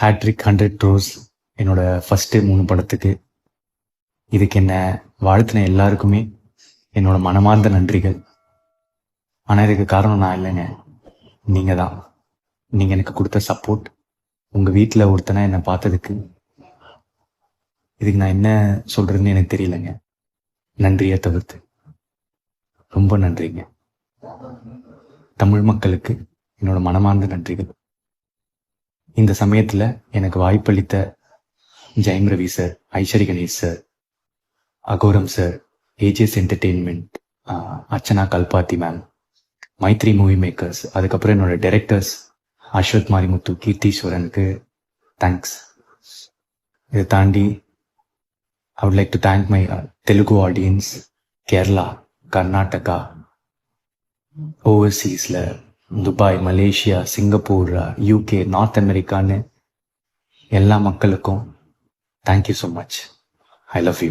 Hat-trick hundred rose என்னோட first மூணு படத்துக்கு. இதுக்கு என்ன வாழ்த்தின எல்லாருக்குமே என்னோட மனமார்ந்த நன்றிகள். ஆனால் இதுக்கு காரணம் நான் இல்லைங்க. நீங்கள் தான். நீங்கள் எனக்கு கொடுத்த சப்போர்ட் உங்கள் வீட்டில் ஒருத்தனை என்னை பார்த்ததுக்கு. இதுக்கு நான் என்ன சொல்கிறதுன்னு எனக்கு தெரியலங்க. நன்றியை தவிர்த்து. ரொம்ப நன்றிங்க. தமிழ் மக்களுக்கு என்னோட மனமார்ந்த நன்றிகள். இந்த சமயத்தில் எனக்கு வாய்ப்பளித்த Jayam Ravi sir Ishari Ganesh sir Aghoram sir AGS entertainment Archana Kalpathi ma'am Mythri movie makers அதுக்கப்புறம் என்னோட டைரக்டர்ஸ் அஸ்வத் மாரிமுத்து கீர்த்தீஸ்வரனுக்கு தேங்க்ஸ் இதை தாண்டி I would like to thank my Telugu audience Kerala Karnataka ஓவர்சீஸில் Dubai Malaysia Singapore UK north அமெரிக்கான்னு எல்லா மக்களுக்கும் thank you so much I love you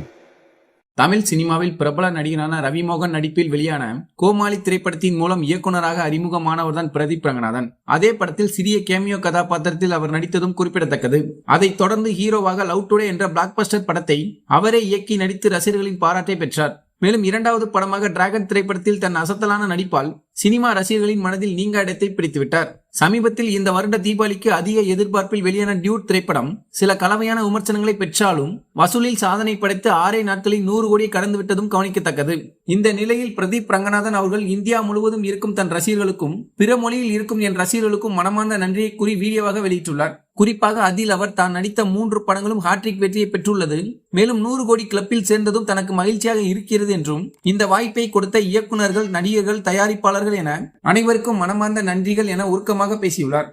Tamil சினிமாவில் பிரபல நடிகரான ரவிமோகன் நடிப்பில் வெளியான கோமாளி திரைப்படத்தின் மூலம் இயக்குனராக அறிமுகமானவர்தான் பிரதீப் ரங்கநாதன். அதே படத்தில் சிறிய கேமியோ கதாபாத்திரத்தில் அவர் நடித்ததும் குறிப்பிடத்தக்கது. அதைத் தொடர்ந்து ஹீரோவாக லவ் டுடே என்ற பிளாக்பஸ்டர் படத்தை அவரே இயக்கி நடித்து ரசிகர்களின் பாராட்டை பெற்றார். மேலும் இரண்டாவது படமாக டிராகன் திரைப்படத்தில் தன் அசத்தலான நடிப்பால் சினிமா ரசிகர்களின் மனதில் நீங்க இடத்தை பிடித்துவிட்டார் சமீபத்தில் இந்த வருட தீபாவளிக்கு அதிக எதிர்பார்ப்பில் வெளியான டியூட் திரைப்படம் சில கலவையான விமர்சனங்களை பெற்றாலும் வசூலில் சாதனை படைத்து ஆறே நாட்களில் நூறு கோடி கடந்து விட்டதும் கவனிக்கத்தக்கது. இந்த நிலையில் பிரதீப் ரங்கநாதன் அவர்கள் இந்தியா முழுவதும் இருக்கும் தன் ரசிகர்களுக்கும் பிற மொழியில் இருக்கும் என் ரசிகர்களுக்கும் மனமார்ந்த நன்றியை கூறி வீடியோவாக வெளியிட்டுள்ளார். குறிப்பாக அதில் அவர் தான் நடித்த மூன்று படங்களும் ஹாட்ரிக் வெற்றியை பெற்றுள்ளது. மேலும் நூறு கோடி கிளப்பில் சேர்ந்ததும் தனக்கு மகிழ்ச்சியாக இருக்கிறது என்றும் இந்த வாய்ப்பை கொடுத்த இயக்குனர்கள் நடிகர்கள் தயாரிப்பாளர்கள் என அனைவருக்கும் மனமார்ந்த நன்றிகள் என உருக்கமாக பேசியுள்ளார்.